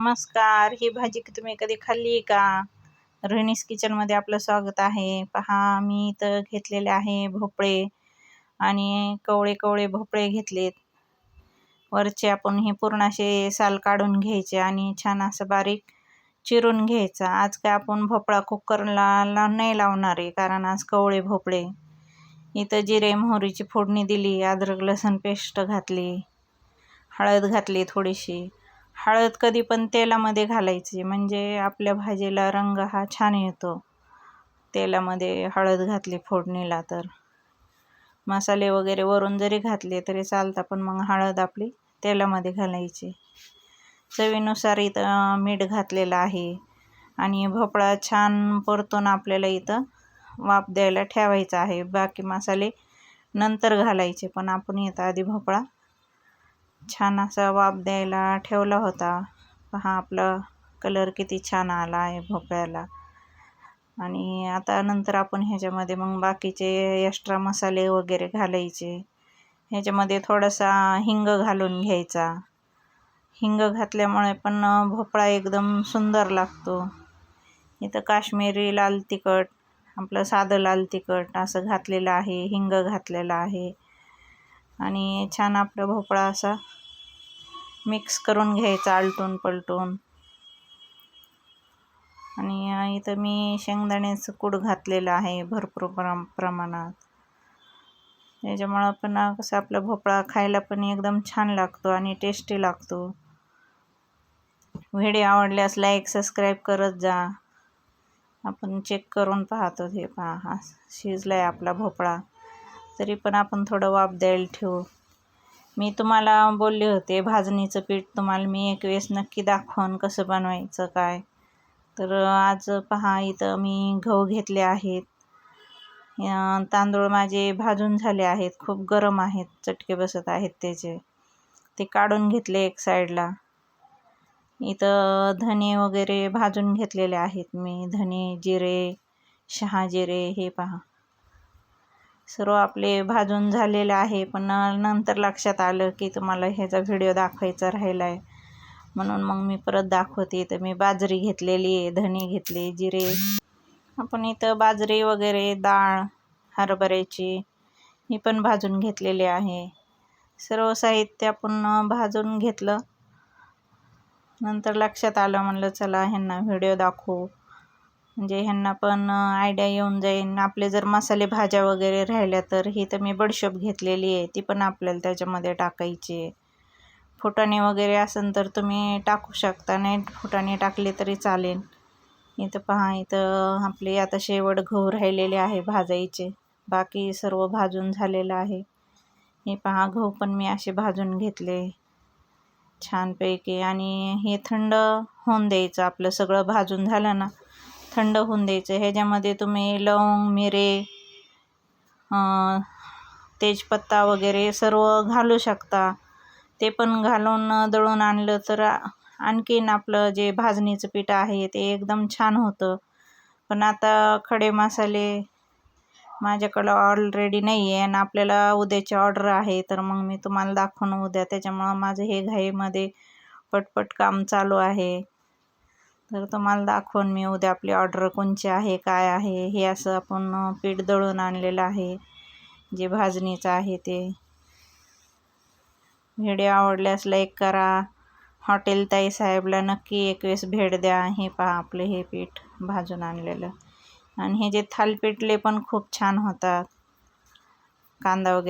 नमस्कार. ही भाजी तुम्ही कधी खाल्ली का? रोहिणीस किचनमध्ये आपलं स्वागत आहे. पहा मी इथं घेतलेले आहे भोपळे आणि कवळे कवळे भोपळे घेतलेत. वरचे आपण हे पूर्ण असे साल काढून घ्यायचे आणि छान असं बारीक चिरून घ्यायचं. आज काय आपण भोपळा कुकरला ला नाही लावणार आहे कारण आज कवळे भोपळे. इथं जिरे मोहरीची फोडणी दिली अद्रक लसूण पेस्ट घातली हळद घातली थोडीशी. हळद कधी पण तेलामध्ये घालायची म्हणजे आपल्या भाजीला रंग हा छान येतो. तेलामध्ये हळद घातली फोडणीला तर. मसाले वगैरे वरून जरी घातले तरी चालतं पण मग हळद आपली तेलामध्ये घालायची. चवीनुसार इथं मीठ घातलेलं आहे. आणि भोपळा छान परतून आपल्याला इथं वाफ द्यायला ठेवायचा आहे. बाकी मसाले नंतर घालायचे पण आपण इथं आधी भोपळा छान असा वाफ द्यायला ठेवला होता. पहा आपला कलर किती छान आला आहे भोपळ्याला. आणि आता नंतर आपण ह्याच्यामध्ये मग बाकीचे एक्स्ट्रा मसाले वगैरे घालायचे. ह्याच्यामध्ये थोडासा हिंग घालून घ्यायचा. हिंग घातल्यामुळे पण भोपळा एकदम सुंदर लागतो. इथं काश्मीरी लाल तिखट आपलं साधं लाल तिखट असं घातलेलं आहे हिंग घातलेलं आहे. आणि छान आपला भोपळा असा मिक्स करून घ्यायचा आलटून पलटून. आणि इथं मी शेंगदाण्याचं कूड घातलेलं आहे भरपूर प्रम प्रमाणात. त्याच्यामुळं पण कसं आपला भोपळा खायला पण एकदम छान लागतो आणि टेस्टी लागतो. व्हिडिओ आवडल्यास लाईक सबस्क्राईब करत जा. आपण चेक करून पाहतो हे पहा हा शिजला आहे आपला भोपळा. तरी पण आपण थोडं वाफ द्यायला ठेवू. मी तुम्हाला बोलले होते भाजणीचं पीठ तुम्हाला मी एक वेळेस नक्की दाखवून कसं बनवायचं काय. तर आज पहा इथं मी गहू घेतले आहेत. तांदूळ माझे भाजून झाले आहेत खूप गरम आहेत चटके बसत आहेत त्याचे. ते काढून घेतले एक साईडला. इथं धने वगैरे भाजून घेतलेले आहेत मी. धने जिरे शहाजिरे हे पहा. सर्व आपले भाजून झालेलं आहे पण नंतर लक्षात आलं की तुम्हाला ह्याचा व्हिडिओ दाखवायचा राहिला आहे म्हणून मग मी परत दाखवते. तर मी बाजरी घेतलेली आहे धने घेतले जिरे. आपण इथं बाजरी वगैरे डाळ हरभऱ्याची ही पण भाजून घेतलेली आहे. सर्व साहित्य आपण भाजून घेतलं. नंतर लक्षात आलं म्हणलं चला ह्यांना व्हिडिओ दाखवू. म्हणजे ह्यांना पण आयडिया येऊन जाईन. आपले जर मसाले भाज्या वगैरे राहिल्या तर ही तर मी बडशोप घेतलेली आहे. ती पण आपल्याला त्याच्यामध्ये टाकायची आहे. फुटाणे वगैरे असेल तर तुम्ही टाकू शकता. नाही फुटाणे टाकले तरी चालेल. इथं पहा इथं आपले आता शेवट गहू राहिलेले आहे भाजायचे. बाकी सर्व भाजून झालेलं आहे. हे पहा गहू पण मी असे भाजून घेतले. छानपैकी. आणि हे थंड होऊन द्यायचं. आपलं सगळं भाजून झालं ना थंड होऊन द्यायचं. ह्याच्यामध्ये तुम्ही लवंग मिरे तेजपत्ता वगैरे सर्व घालू शकता. ते पण घालून दळून आणलं तर आणखीन आपलं जे भाजणीचं पीठ आहे ते एकदम छान होतं. पण आता खडे मसाले माझ्याकडं ऑलरेडी नाही आहे आणि आपल्याला उद्याची ऑर्डर आहे तर मग मी तुम्हाला दाखवून उद्या. त्याच्यामुळं माझं हे घाईमध्ये पटपट काम चालू आहे. तर तुम्हाला दाखवून मी उद्या आपली ऑर्डर कोणची आहे काय आहे हे असं आपण पीठ दळून आणलेलं आहे जे भाजणीचं आहे ते. व्हिडिओ आवडल्यास लाईक करा. हॉटेल ताई साहेबला नक्की एक वेळेस भेट द्या. हे पहा आपलं हे पीठ भाजून आणलेलं. आणि हे जे थालपीठले पण खूप छान होतात. कांदा वगैरे.